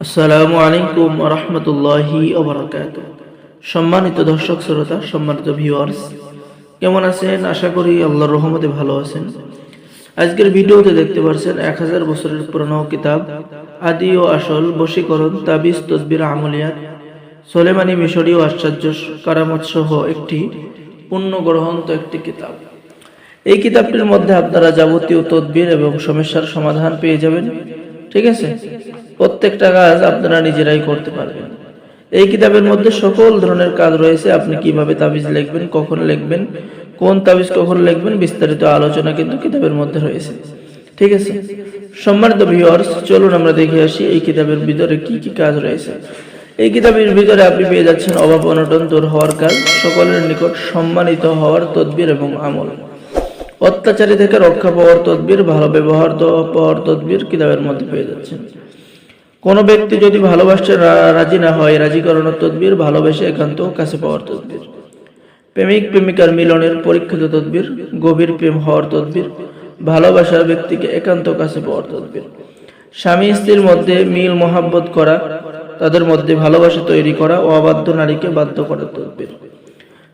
আসসালামু আলাইকুম রহমতুল্লাহি ওবরাকাত। সম্মানিত দর্শক শ্রোতা, সম্মানিত ভিউয়ার্স কেমন আছেন? আশা করি আল্লাহর রহমতে ভালো আছেন। আজকের ভিডিওতে দেখতে পাচ্ছেন এক হাজার বছরের পুরনো কিতাব, আদি ও আসল বশীকরণ, তাবিজ, তদবির, আমলিয়াত। সোলেমানি মিশরীয় আশ্চর্য কারামত সহ একটি পূর্ণ গ্রহন্ত একটি কিতাব। এই কিতাবটির মধ্যে আপনারা যাবতীয় তদবির এবং সমস্যার সমাধান পেয়ে যাবেন। ঠিক আছে? প্রত্যেকটা কাজ আপনারা নিজেরাই করতে পারবেন। এই কিতাবের মধ্যে সকল ধরনের কাজ রয়েছে। আপনি কীভাবে তাবিজ লিখবেন, কখন লিখবেন, কোন তাবিজ কখন লিখবেন, বিস্তারিত আলোচনা কিন্তু কিতাবের মধ্যে রয়েছে। ঠিক আছে? সম্মানিত ভিউয়ার্স চলুন আমরা দেখে আসি এই কিতাবের ভিতরে কি কি কাজ রয়েছে। এই কিতাবের ভিতরে আপনি পেয়ে যাচ্ছেন অভাব অনটন দূর হওয়ার কাজ, সকলের নিকট সম্মানিত হওয়ার তদবির এবং আমল। অত্যাচারী থেকে রক্ষা পাওয়ার তদবির, ভালো ব্যবহার পাওয়ার তদবির কিতাবের মধ্যে পেয়ে যাচ্ছেন কোনো ব্যক্তি যদি ভালোবাসতে রাজি না হয়, রাজি করানোর তদবির, ভালোবেসে একান্ত কাছে পাওয়ার তদবির। প্রেমিক, প্রেমিকার মিলনের পরীক্ষিত তদবির, গভীর প্রেম হওয়ার তদবির, ভালোবাসার ব্যক্তিকে একান্ত কাছে পাওয়ার তদবির। স্বামী, স্ত্রীর মধ্যে মিল, মহাব্বত করা, তাদের মধ্যে ভালোবাসা তৈরি করা অবাধ্য নারীকে বাধ্য করার তদবির।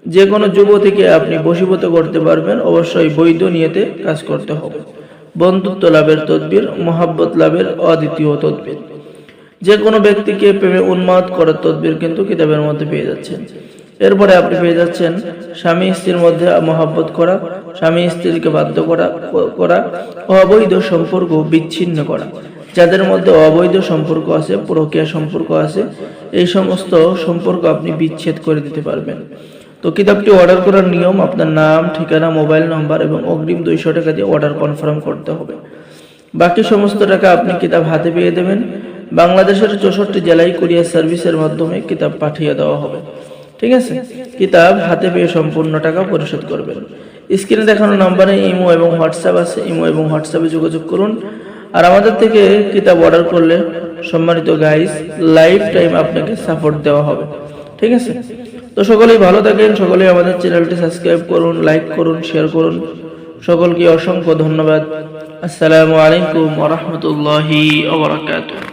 যে কোনো যুবতীকে আপনি বশীভূত করতে পারবেন, অবশ্যই বৈধ নিয়েতে কাজ করতে হবে। বন্ধুত্ব লাভের তদবির, মহাব্বত লাভের অদ্বিতীয় তদবির। যে কোনো ব্যক্তিকে প্রেমে উন্মাদ করার তদবির কিন্তু কিতাবের মধ্যে পেয়ে যাচ্ছেন। এরপরে আপনি পেয়ে যাচ্ছেন স্বামী স্ত্রীর মধ্যে মহাব্বত করা, স্বামী স্ত্রীকে বাধ্য করা করা, অবৈধ সম্পর্ক বিচ্ছিন্ন করা। যাদের মধ্যে অবৈধ সম্পর্ক আছে, প্রক্রিয়া সম্পর্ক আছে, এই সমস্ত সম্পর্ক আপনি বিচ্ছেদ করে দিতে পারবেন। তো কিতাবটি অর্ডার করার নিয়ম, আপনার নাম, ঠিকানা মোবাইল নম্বর এবং অগ্রিম দুইশো টাকা দিয়ে অর্ডার কনফার্ম করতে হবে। বাকি সমস্ত টাকা আপনি কিতাব হাতে পেয়ে দেবেন। বাংলাদেশের চৌষট্টি জেলায় কুরিয়ার সার্ভিসের মাধ্যমে কিতাব পাঠিয়ে দেওয়া হবে। ঠিক আছে? কিতাব হাতে পেয়ে সম্পূর্ণ টাকা পরিশোধ করবেন। স্ক্রিনে দেখানো নম্বরে ইমো এবং হোয়াটসঅ্যাপ আছে। ইমো এবং হোয়াটসঅ্যাপে যোগাযোগ করুন। আর আমাদের থেকে কিতাব অর্ডার করলে সম্মানিত গাইস লাইফ টাইম আপনাকে সাপোর্ট দেওয়া হবে। ঠিক আছে? তো সকলেই ভালো থাকেন, সকলেই আমাদের চ্যানেলটি সাবস্ক্রাইব করুন লাইক করুন শেয়ার করুন। সকলকে অসংখ্য ধন্যবাদ। আসসালামু আলাইকুম ওয়া রাহমাতুল্লাহি ওয়া বারাকাতুহু।